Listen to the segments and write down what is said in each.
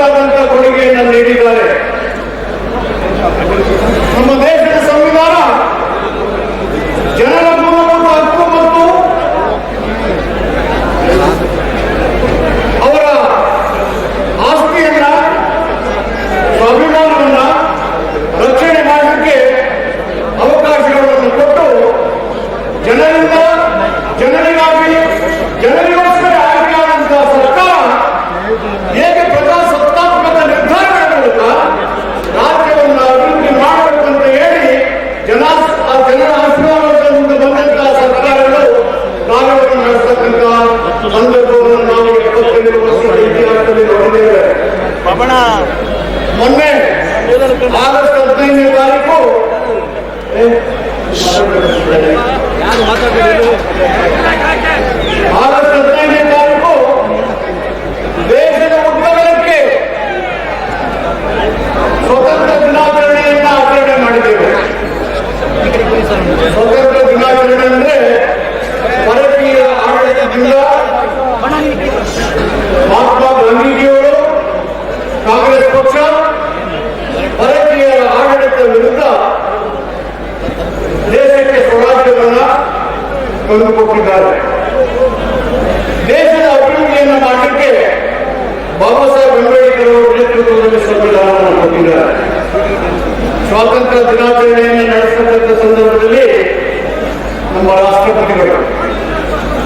ತಮ್ಮದಾದಂಥ ಕೊಡುಗೆಯನ್ನು ನೀಡಿದ್ದಾರೆ. ನಮ್ಮ ದೇಶದ ಸಂವಿಧಾನ ಜನರ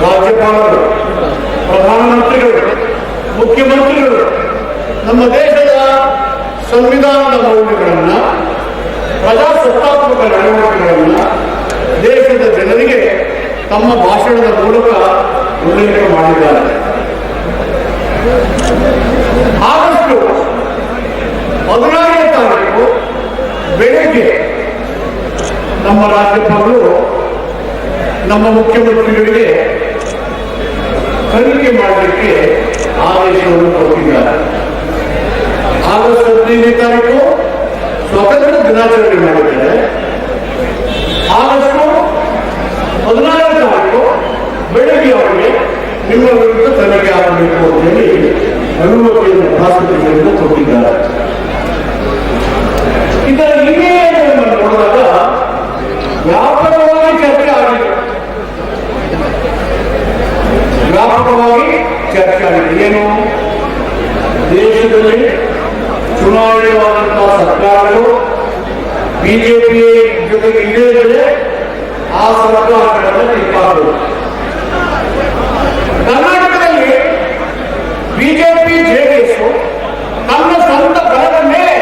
ರಾಜ್ಯಪಾಲರು, ಪ್ರಧಾನಮಂತ್ರಿಗಳು, ಮುಖ್ಯಮಂತ್ರಿಗಳು, ನಮ್ಮ ದೇಶದ ಸಂವಿಧಾನದ ಮೌಲ್ಯಗಳನ್ನ, ಪ್ರಜಾಸತ್ತಾತ್ಮಕ ನಡವಳಿಕೆಗಳನ್ನ ದೇಶದ ಜನರಿಗೆ ತಮ್ಮ ಭಾಷಣದ ಮೂಲಕ ಉಲ್ಲೇಖ ಮಾಡಿದ್ದಾರೆ. ಆದಷ್ಟು ಹದಿನಾರನೇ ತಾರೀಕು ಬೆಳಗ್ಗೆ ನಮ್ಮ ರಾಜ್ಯಪಾಲರು ನಮ್ಮ ಮುಖ್ಯಮಂತ್ರಿಗಳಿಗೆ ತನಿಖೆ ಮಾಡಲಿಕ್ಕೆ ಆದೇಶವನ್ನು ಕೊಟ್ಟಿದ್ದಾರೆ. ಆಗಸ್ಟ್ ಹದಿನೈದನೇ ತಾರೀಕು ಸ್ವತಂತ್ರ ದಿನಾಚರಣೆ ಮಾಡಿದ್ದಾರೆ ಆಗಸ್ಟ್ ಹದಿನಾರನೇ ತಾರೀಕು ಬೆಳಗ್ಗೆ ಅವರಿಗೆ ನಿಮ್ಮ ವಿರುದ್ಧ ತನಿಖೆ ಆಗಬೇಕು ಅಂತ ಹೇಳಿ ಅನುಮತಿಯನ್ನು ರಾಷ್ಟ್ರಪತಿಗಳಿಂದ ಕೊಟ್ಟಿದ್ದಾರೆ ಇದರ ಹಿನ್ನೆಲೆಯನ್ನು ನೋಡಿದಾಗ ವ್ಯಾಪಕವಾಗಿ ಚರ್ಚೆ ಆಗಿದೆ ವ್ಯಾಪಕವಾಗಿ ಚರ್ಚೆ ಆಗಿದೆ ಏನು ದೇಶದಲ್ಲಿ ಚುನಾವಣೆಯಾದಂತಹ ಸರ್ಕಾರಗಳು ಬಿಜೆಪಿ ಜೊತೆಗೆ ಇಳಿದರೆ ಆ ಸರ್ಕಾರಗಳನ್ನು ಕಿತ್ತಾಡಬೇಕು ಕರ್ನಾಟಕದಲ್ಲಿ ಬಿಜೆಪಿ ಜೆಡಿಎಸ್ ತನ್ನ ಸ್ವಂತ ಬಲದ ಮೇಲೆ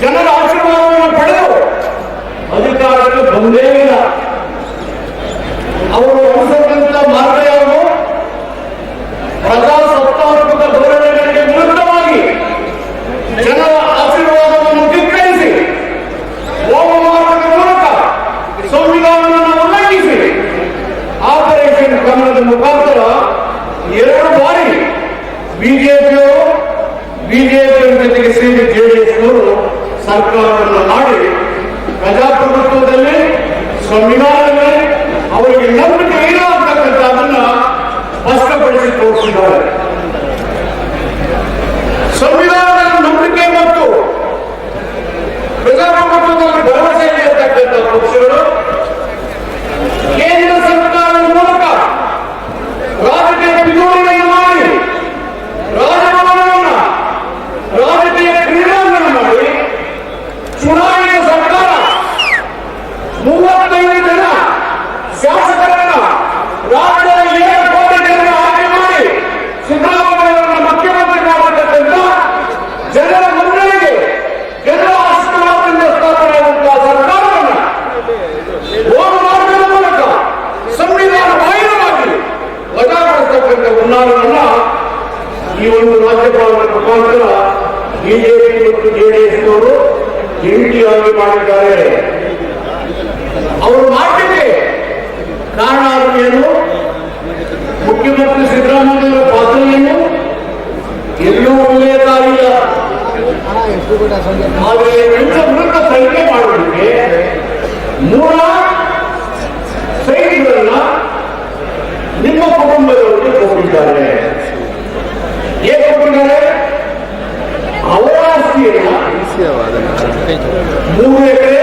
ಜನರ ಆಶೀರ್ವಾದವನ್ನು ಪಡೆದು ಅಧಿಕಾರಕ್ಕೆ ಬಂದೇ ಇಲ್ಲ. ಅವರು ಅನುಸರಿಸಿದಂತ ಮಾರ್ಗ ಯಾವುದು? ಪ್ರಜಾಸತ್ತಾತ್ಮಕ ಆಪರೇಷನ್ ಕಮಲದ ಮುಖಾಂತರ ಎರಡು ಬಾರಿ ಬಿಜೆಪಿಯವರು ಬಿಜೆಪಿಯವರ ಜೊತೆಗೆ ಸೇರಿ ಜೆಡಿಎಸ್ನವರು ಸರ್ಕಾರವನ್ನು ಮಾಡಿ ಪ್ರಜಾಪ್ರಭುತ್ವದಲ್ಲಿ ಸಂವಿಧಾನದಲ್ಲಿ ಅವರಿಗೆ ನಂಬಿಕೆ ಇಲ್ಲ ಅಂತಕ್ಕಂಥದ್ದನ್ನ ಸ್ಪಷ್ಟಪಡಿಸಿ ತೋರಿಸಿದ್ದಾರೆ. ಸಂವಿಧಾನದ ನಂಬಿಕೆ ಮತ್ತು ಪ್ರಜಾಪ್ರಭುತ್ವದಲ್ಲಿ ಭರವಸೆ ಇರತಕ್ಕಂಥ ಪಕ್ಷಗಳು ಕೇಂದ್ರ ಸರ್ಕಾರದ ಮೂಲಕ ರಾಜಕೀಯ ಪಿತೂರಿಗಳನ್ನು ಮಾಡಿ ರಾಜಭವನವನ್ನ ರಾಜಕೀಯ ಕ್ರೀಡಾಂಗಣ ಮಾಡಿ ಚುನಾಯಿತ ಸರ್ಕಾರ ಮೂವತ್ತೈದು ಜನ ಶಾಸಕರನ್ನ ರಾಜ್ಯದ ಏಳು ಕೋಟಿ ಜನರ ಆಯ್ಕೆ ಮಾಡಿ ಸಿದ್ದರಾಮಯ್ಯ ಅವರನ್ನ ಮುಖ್ಯಮಂತ್ರಿ ಮಾಡತಕ್ಕಂಥ ಜಂಟಿಯಾಗಿ ಮಾಡಿದ್ದಾರೆ ಅವರು ಮಾಡಲಿಕ್ಕೆ ಕಾರಣ ಆದರೂ ಏನು ಮುಖ್ಯಮಂತ್ರಿ ಸಿದ್ದರಾಮಯ್ಯ ಪಾತ್ರ ಏನು ಎಲ್ಲೂ ಒಳ್ಳೆಯದಾಗಿಲ್ಲ ಆದರೆ ವಿರುದ್ಧ ತನಿಖೆ ಮಾಡೋದಕ್ಕೆ ಮೂಲ ಸೈಟ್ಗಳನ್ನ ನಿಮ್ಮ ಕುಟುಂಬದವರಿಗೆ ಕೊಟ್ಟಿದ್ದಾರೆ. ಏನ್ ಕೊಟ್ಟಿದ್ದಾರೆ? ಅವರ ಆಸ್ತಿಯನ್ನ ಮೂರು ಎಕರೆ,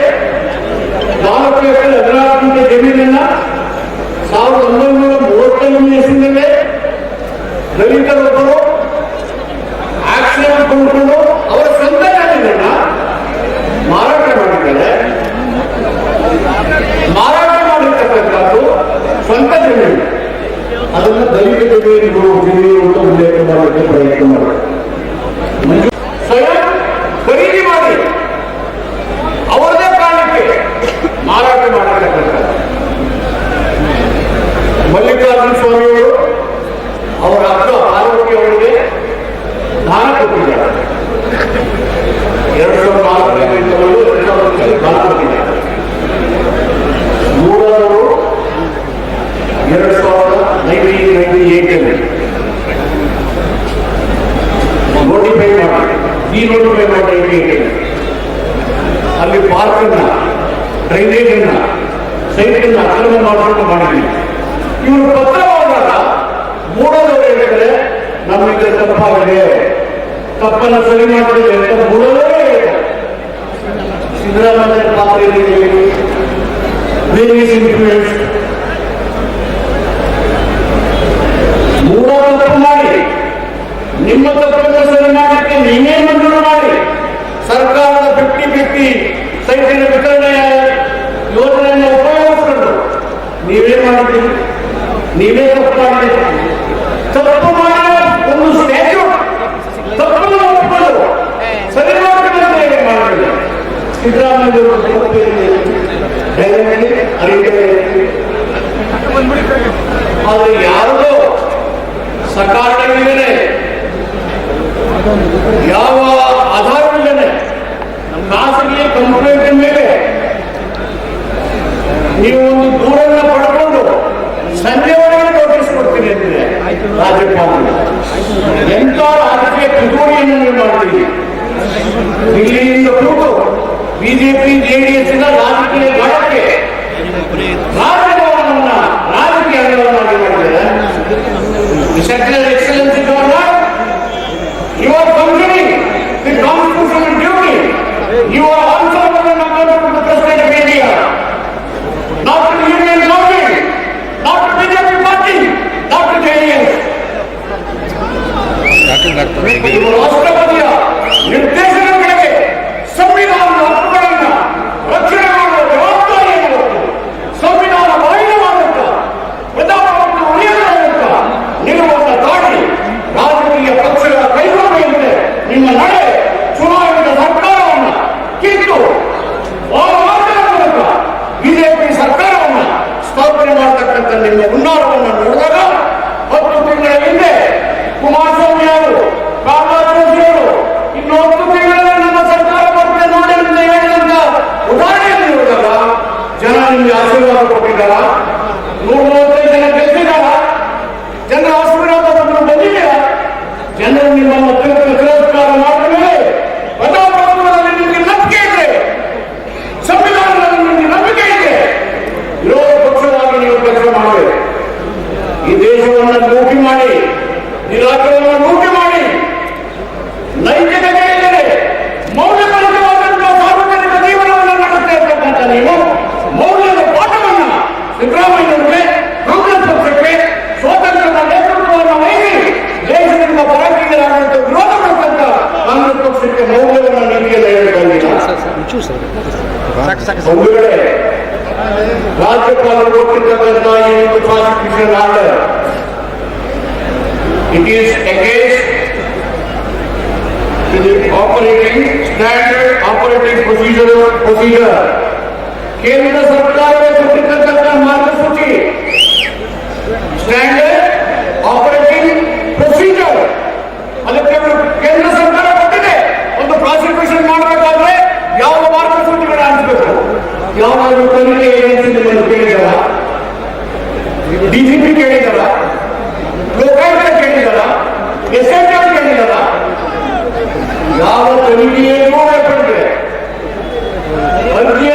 ನಾಲ್ಕು ಎಕರೆ ಹದಿನಾಲ್ಕು ಗುಂಟೆ ಜಮೀನನ್ನ ಸಾವಿರದ ಒಂಬೈನೂರ ಮೂವತ್ತೊಂದನೇ ಹೆಸರಿನಲ್ಲೇ ದಲಿತರೊಬ್ಬರು ವೇರಿಯಸ್ ಇನ್ಫ್ಲೂಯೆನ್ಸ್ ಮೂಡ ತಪ್ಪು ಮಾಡಿ. ನಿಮ್ಮ ತಪ್ಪನ್ನು ಸರಿ ಮಾಡಲಿಕ್ಕೆ ನೀವೇ ಮಂಜೂರು ಮಾಡಿ ಸರ್ಕಾರದ ಫಿಫ್ಟಿ ಫಿಫ್ಟಿ ಸೈಟಿನ ವಿತರಣೆ ಯೋಜನೆಯನ್ನು ಉಪಯೋಗಿಸಿಕೊಂಡು ನೀವೇ ನೀವೇ ತಪ್ಪು ಮಾಡಿದ್ದೀರಿ ತಪ್ಪು ಮಾಡಿದ ಒಂದು ಸ್ಟ್ಯಾಚ್ಯೂ ತಪ್ಪನ್ನು ಒಪ್ಪಿಕೊಂಡು ಸರಿ ಮಾಡ್ಬೇಕಂತ ಹೇಳಿ ಮಾಡಲಿಲ್ಲ ಸಿದ್ದರಾಮಯ್ಯ ಆದರೆ ಯಾರದೋ ಸಕಾರಣವಿಲ್ಲದೆ ಯಾವ ಆಧಾರವಿಲ್ಲದೆ ಖಾಸಗಿ ಕಂಪ್ಲೇಂಟ್ ಮೇಲೆ ನೀವು ಒಂದು ದೂರನ್ನ ಪಡ್ಕೊಂಡು ಸಂಜೆವರೆಗೆ ನೋಟಿಸ್ ಕೊಡ್ತೀನಿ ಅಂತಿದೆ ರಾಜ್ಯಪಾಲರು. ಎಂತ ರಾಜಕೀಯ ಪಿತೂರಿಯನ್ನು ನೀವು ಮಾಡ್ತೀರಿ ದಿಲ್ಲಿಯಿಂದ ಕೂತು బీజేపీ జేడీఎస్ రాజకీయ గొడవకి రాజకీయంలో ఉన్న రాజకీయాల్లో ఉన్నాడు కదా. Sector excellence you are completing the constitutional duty you are also నిర్దేశ ದೇಶವನ್ನು ಲೂಟಿ ಮಾಡಿ ಈ ರಾಜ್ಯವನ್ನು ಲೂಟಿ ಮಾಡಿ ನೈತಿಕತೆ ಇಲ್ಲದೆ ಮೌಲ್ಯಭರಿತವಾದಂತಹ ಸಾರ್ವಜನಿಕ ಜೀವನವನ್ನು ನಡೆಸ್ತಾ ಇರ್ತಕ್ಕಂಥ ನೀವು, ಮೌಲ್ಯದ ಪಾಠವನ್ನ ಸಿದ್ದರಾಮಯ್ಯನಿಗೆ ಕಾಂಗ್ರೆಸ್ ಪಕ್ಷಕ್ಕೆ ಸ್ವಾತಂತ್ರ್ಯದ ನೇತೃತ್ವವನ್ನು ವಹಿಸಿ ದೇಶದಿಂದ ಪರಾಜಿತರಾದಂತಹ ವಿರೋಧ ಮಾಡತಕ್ಕ ಕಾಂಗ್ರೆಸ್ ಪಕ್ಷಕ್ಕೆ ಮೌಲ್ಯವನ್ನು ನೀಡಿಯಲ್ಲ ಹೇಳಬೇಕಾಗಿಲ್ಲ ಒಂದು ವೇಳೆ ರಾಜ್ಯಪಾಲರು ಕೊಟ್ಟಿರ್ತಕ್ಕಂಥ it is against to the operating standard operating procedure procedure ಕೇಂದ್ರ ಸರ್ಕಾರವೇ ಕೊಟ್ಟಿರ್ತಕ್ಕಂಥ ಮಾರ್ಗಸೂಚಿ ಸ್ಟ್ಯಾಂಡರ್ಡ್ ಆಪರೇಟಿಂಗ್ ಪ್ರೊಸೀಜರ್ ಅದಕ್ಕೆ ಕೇಂದ್ರ ಸರ್ಕಾರ ಕೊಟ್ಟಿದೆ ಒಂದು ಪ್ರಾಸಿಕ್ಯೂಷನ್ ಮಾಡಬೇಕಾದ್ರೆ ಯಾವ ಯಾವ್ದಾದ್ರು ತನಿಖೆ ಏಜೆನ್ಸಿ ನಿಮ್ಮನ್ನು ಕೇಳಿದಾರ ಡಿಜಿಪಿ ಕೇಳಿದಾರ ಲೋಕಾಯುಕ್ತ ಕೇಳಿದಾರ ಯಾವ ತನಿಖೆಯನ್ನೂ ಏರ್ಪಡಿಸಿದೆ ಅರ್ಜಿಯನ್ನು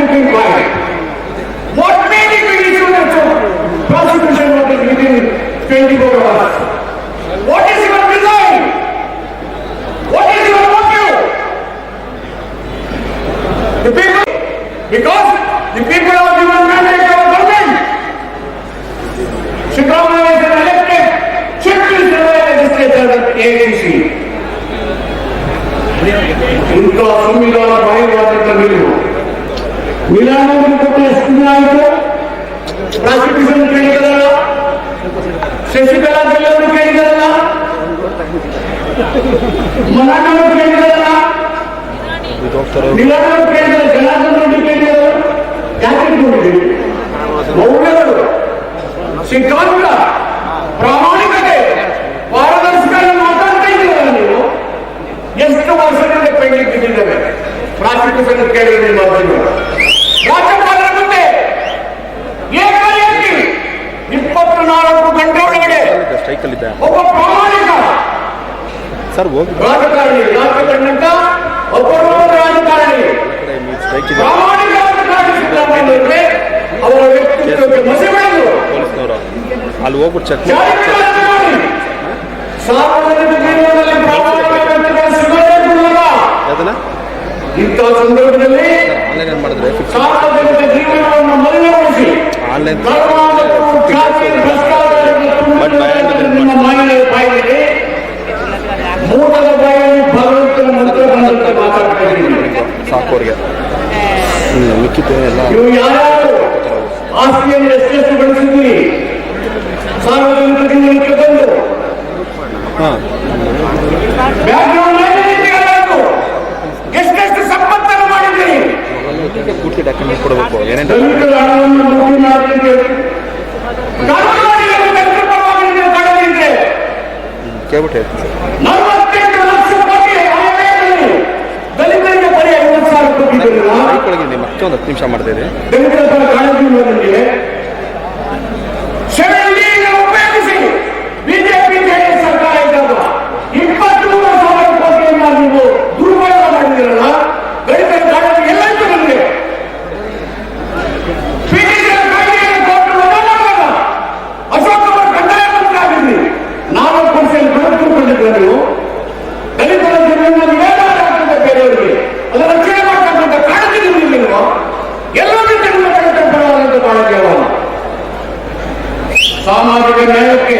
thinking you? What made you bring issue that so prosecution was within 24 hours? What is your design? What is your motive? The people, because the people of the mandate our government. Chicago is an elected, chief is the legislature of ADC. उनका संविधान మీరు. విధానం కొట్టేస్తున్నారంటే prosecution చేయగలరా శశికళ జిల్లాను చేయగలరా మరాఠాను చేయగలరా నిలాడను చేయగలరు జనార్దన్ రెడ్డి చేయగలరు జాకెట్ ఉంటుంది మౌర్యవాడు సిద్ధాంత ప్రామాణికతే పారదర్శకంగా మాట్లాడతాయి కదా వర్షం ಪ್ರಾಸಿಕ್ಯೂಷನ್ ಕೇಳಿದ್ರೆ ಅರ್ಜಿಗಳು ರಾಜ್ಯಪಾಲರ ಮುಂದೆ ಏಕಾಏಕಿ ಇಪ್ಪತ್ನಾಲ್ಕು ಗಂಟೆ ಒಳಗಡೆ ಒಬ್ಬ ಪ್ರಾಮಾಣಿಕ ಸರ್ ಹೋಗಿ. ರಾಜಕಾರಣಿ ರಾಜಕಾರಣಿಕ ಒಬ್ಬರು ರಾಜಕಾರಣಿ ಪ್ರಾಮಾಣಿಕ ಸಿದ್ದರಾಮಯ್ಯನವರಿಗೆ ಅವರ ವ್ಯಕ್ತಿತ್ವಕ್ಕೆ ಮಸಿ ಬೆಳೆದು. ಅಲ್ಲಿ ಹೋಗ್ಬಿಟ್ಟು ಚೆಕ್ ಸಾರ್ವಜನಿಕ ಜೀವನದಲ್ಲಿ ಪ್ರಾಮಾಣಿಕ ಇಂಥ ಸಂದರ್ಭದಲ್ಲಿ ಸಾರ್ವಜನಿಕ ಜೀವನವನ್ನು ಮಲಿನಗೊಳಿಸಿ. ನಿಮ್ಮ ಮಹಿಳೆಯ ಬಾಯಿಯಲ್ಲಿ ಐವತ್ತು ಒಳಗೆ ಮತ್ತೊಂದು ಹತ್ತು ನಿಮಿಷ ಮಾಡ್ತೀರಿ ಸಾಮಾಜಿಕ ನ್ಯಾಯಕ್ಕೆ,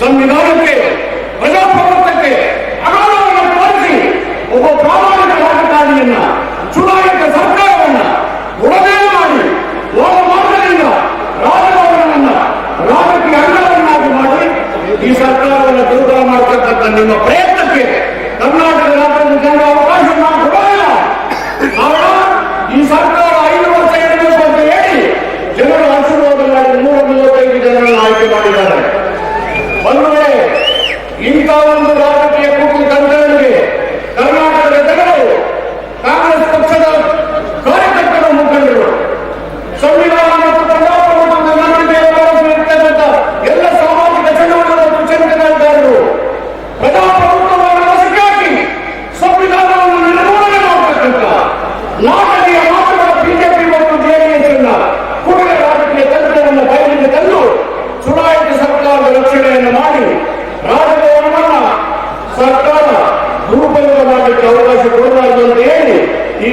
ಸಂವಿಧಾನಕ್ಕೆ, ಪ್ರಜಾಪ್ರಭುತ್ವಕ್ಕೆ ಅಗಾಧವನ್ನು ಪಾಲಿಸಿ ಒಬ್ಬ ಪ್ರಾಮಾಣಿಕ ರಾಜಕಾರಣಿಯನ್ನ, ಚುನಾಯಿತ ಸರ್ಕಾರವನ್ನ ಉಡಮೆ ಮಾಡಿ ಹೋದ ಮಾರ್ಗದಿಂದ ರಾಜಭವನವನ್ನ ರಾಜಕೀಯ ಅಂಗವನ್ನಾಗಿ ಮಾಡಿ ಈ ಸರ್ಕಾರವನ್ನು ದುರ್ಬಲ ಮಾಡತಕ್ಕಂಥ ನಿಮ್ಮ ಪ್ರಯತ್ನಕ್ಕೆ மிகவும்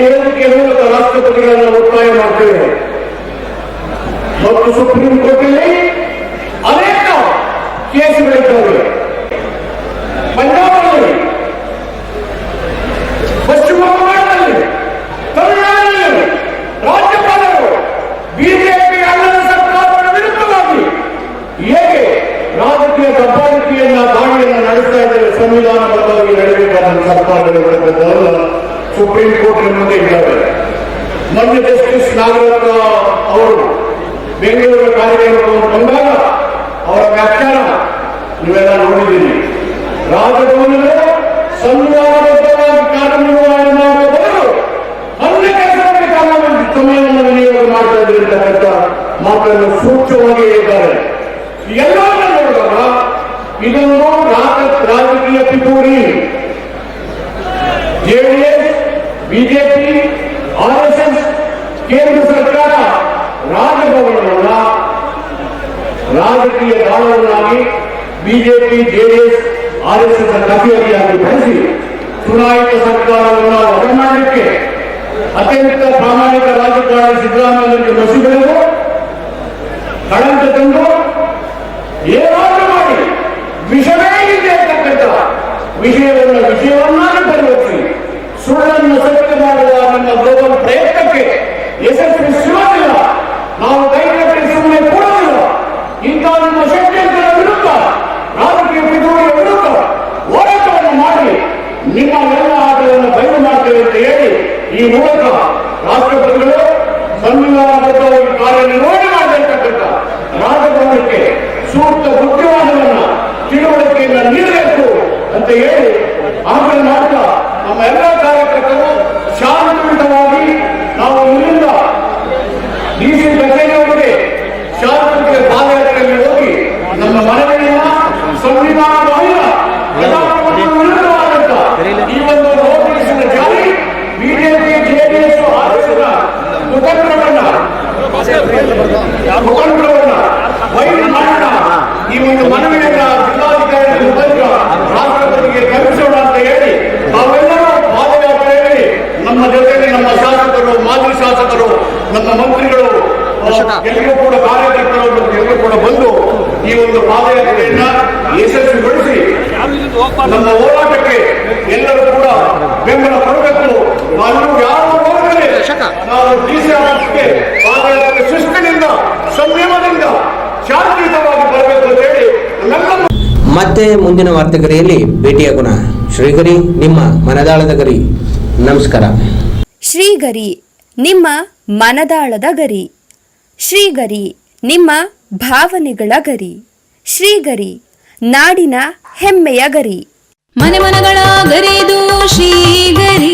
ಅಂತ ಹೇಳಿ ಈ ವೇದಿಕೆ ಮೂಲಕ ರಾಷ್ಟ್ರಪತಿಗಳನ್ನು ಒತ್ತಾಯ ಮಾಡ್ತೇವೆ ಮತ್ತು ಸುಪ್ರೀಂ ಕೋರ್ಟಲ್ಲಿ ಅನೇಕ ಕೇಸುಗಳಿದ್ದಾವೆ ಪಂಜಾಬಲ್ಲಿ ಪಶ್ಚಿಮ ಬಂಗಾಳದಲ್ಲಿ ತಮಿಳುನಾಡಿನಲ್ಲಿ ರಾಜ್ಯಪಾಲರು ಬಿಜೆಪಿ ಅಲ್ಲದ ಸರ್ಕಾರದ ವಿರುದ್ಧವಾಗಿ ಹೇಗೆ ರಾಜಕೀಯ ದಬ್ಬಾಳಿಕೆಯನ್ನ ದಾಳಿಯನ್ನ ನಡೆಸ್ತಾ ಇದ್ದಾರೆ ಸಂವಿಧಾನಬದ್ಧವಾಗಿ ನಡೆಯಬೇಕಾದ ಸರ್ಕಾರದ ವಿರುದ್ಧದಲ್ಲ ಸುಪ್ರೀಂ ಕೋರ್ಟ್ ಮುಂದೆ ಇದ್ದಾರೆ. ಮೊನ್ನೆ ಜಸ್ಟಿಸ್ ನಾಗರತ್ನ ಅವರು ಬೆಂಗಳೂರಿನ ಕಾರ್ಯಕ್ರಮವನ್ನು ಬಂದಾಗ ಅವರ ವ್ಯಾಖ್ಯಾನ ನೀವೆಲ್ಲ ನೋಡಿದ್ದೀರಿ. ರಾಜಭವನದ ಸಂವಿಧಾನಬದ್ಧವಾಗಿ ಕಾರ್ಯನಿರ್ವಹಣೆ ಮಾಡುವ ಬದಲು ಕಾಲವನ್ನು ಸಮಯವನ್ನು ವಿನಿಯೋಗ ಮಾಡ್ತಾ ಇದ್ದಾರೆ ಅಂತಕ್ಕಂಥ ಮಾತನ್ನು ಸೂಕ್ಷ್ಮವಾಗಿ ಹೇಳಿದ್ದಾರೆ. ಎಲ್ಲ ನೋಡಿದಾಗ ಇದನ್ನು ರಾಜ- ರಾಜಕೀಯ ಪಿತೂರಿ. ಬಿಜೆಪಿ ಆರ್ಎಸ್ಎಸ್ ಕೇಂದ್ರ ಸರ್ಕಾರ ರಾಜಭವನವನ್ನ ರಾಜಕೀಯ ದಾಳವನ್ನಾಗಿ ಬಿಜೆಪಿ ಜೆಡಿಎಸ್ ಆರ್ಎಸ್ಎಸ್ ಕಥೆಯಾಗಿ ಬಳಸಿ ಚುನಾಯಿತ ಸರ್ಕಾರವನ್ನು ಹೊರಮಾಡಲಿಕ್ಕೆ ಅತ್ಯಂತ ಪ್ರಾಮಾಣಿಕ ರಾಜಕಾರಣಿ ಸಿದ್ದರಾಮಯ್ಯನಿಗೆ ಮಸಿ ಬೆಳೆದು ಕಳಂಕ ತಂದು ಏನಾದರೂ ಮಾಡಿ. ವಿಷವೇ ಇದೆ ಅಂತಕ್ಕಂಥ ವಿಷಯವನ್ನು ವಿಷಯವನ್ನಾಗಿ ಪರಿವರ್ತಿಸಿ. ಸುಳ್ಳನ್ನು ಸತ್ಯ ಮಾಡುವ ನಮ್ಮ ಗ್ಲೋಬಲ್ ಪ್ರಯತ್ನಕ್ಕೆ ಯಶಸ್ವಿ ಸಿಗೋದಿಲ್ಲ. ನಾವು ಕೈಕಟ್ಟಿ ಸುಮ್ಮನೆ ಕೊಡೋದಿಲ್ಲ. ಇಂತಹ ನಿಮ್ಮ ಶಕ್ತಿಯ ವಿರುದ್ಧ ರಾಜಕೀಯ ಪಿತೂರಿಯ ವಿರುದ್ಧ ಹೋರಾಟವನ್ನು ಮಾಡಿ ನಿಮ್ಮ ಎಲ್ಲ ಆಟವನ್ನು ಬಯಲು ಮಾಡ್ತೇವೆ ಅಂತ ಹೇಳಿ ಈ ಮೂಲಕ ರಾಷ್ಟ್ರಪತಿಗಳು ಸಂವಿಧಾನಬದ್ಧವಾಗಿ ಕಾರ್ಯನಿರ್ವಹಣೆ ಮಾಡಬೇಕಂತ ರಾಜಭವನಕ್ಕೆ ಸೂಕ್ತ ಬುದ್ಧಿವಾದವನ್ನ ತಿಳುವಳಿಕೆಯನ್ನ ನೀಡಬೇಕು ಅಂತ ಹೇಳಿ ಆಮೇಲೆ ಮಾಡ್ತಾ ನಮ್ಮ ಎಲ್ಲ ಕಾರ್ಯಕರ್ತರು ಶಾಂತಿಯುತವಾಗಿ ನಾವು ಇಲ್ಲಿಂದ ಡಿಸಿ ಕಚೇರಿಯವರಿಗೆ ಶಾಂತಿಯುತ ಪಾದಯಾತ್ರೆಯಲ್ಲಿ ಹೋಗಿ ನಮ್ಮ ಮನವಿಯನ್ನ ಸಂವಿಧಾನ ಬಾಹಿರ ಯಥಾರ್ಥವಾಗಿ ವಿರುದ್ಧವಾದಂತ ಈ ಒಂದು ನೋಟಿಸಿನ ಜಾರಿ ಬಿಜೆಪಿ ಜೆಡಿಎಸ್ ಆದೇಶದ ಕುತಂತ್ರವನ್ನ ಮುಖಂಡರವನ್ನ ಬಯಲು ಮಾಡೋಣ ಈ ಒಂದು ಮನವಿಯನ್ನ ಜಿಲ್ಲಾಧಿಕಾರಿ ಮುಖಂಡ ರಾಷ್ಟ್ರಪತಿಗೆ ಕಳಿಸೋಣ ಅಂತ ಹೇಳಿ ನಾವೆಲ್ಲರೂ ಪಾದಯಾತ್ರೆಯಲ್ಲಿ ನಮ್ಮ ಜೊತೆಗೆ ನಮ್ಮ ಶಾಸಕರು ಮಾಜಿ ಶಾಸಕರು ನಮ್ಮ ಮಂತ್ರಿಗಳು ಎಲ್ಲರೂ ಕೂಡ ಕಾರ್ಯಕರ್ತರು ಮತ್ತು ಎಲ್ಲರೂ ಕೂಡ ಬಂದು ಈ ಒಂದು ಪಾದಯಾತ್ರೆಯನ್ನ ಯಶಸ್ವಿಗೊಳಿಸಿ ನಮ್ಮ ಹೋರಾಟಕ್ಕೆ ಎಲ್ಲರೂ ಕೂಡ ಬೆಂಬಲ ಕೊಡಬೇಕು ನಾವು ಯಾರು ಹೋಗದೆ ನಾವು ಡಿಸಿ ಆಫೀಸ್ಗೆ ಪಾದಯಾತ್ರೆ ಶಿಸ್ತಿನಿಂದ ಸಂಯಮದಿಂದ ಶಾಂತಿಯುತವಾಗಿ ಬರಬೇಕು ಅಂತ ಹೇಳಿ ಮತ್ತೆ ಮುಂದಿನ ವಾರ್ತೆಗರಿಯಲ್ಲಿ ಭೇಟಿಯಾಗೋಣ ಶ್ರೀಗರಿ ನಿಮ್ಮ ಮನದಾಳದ ಗರಿ. ನಮಸ್ಕಾರ. ಶ್ರೀಗರಿ ನಿಮ್ಮ ಮನದಾಳದ ಗರಿ. ಶ್ರೀಗರಿ ನಿಮ್ಮ ಭಾವನೆಗಳ ಗರಿ. ಶ್ರೀಗರಿ ನಾಡಿನ ಹೆಮ್ಮೆಯ ಗರಿ. ಮನೆ ಮನಗಳ ಗರಿದು ಶ್ರೀಗರಿ.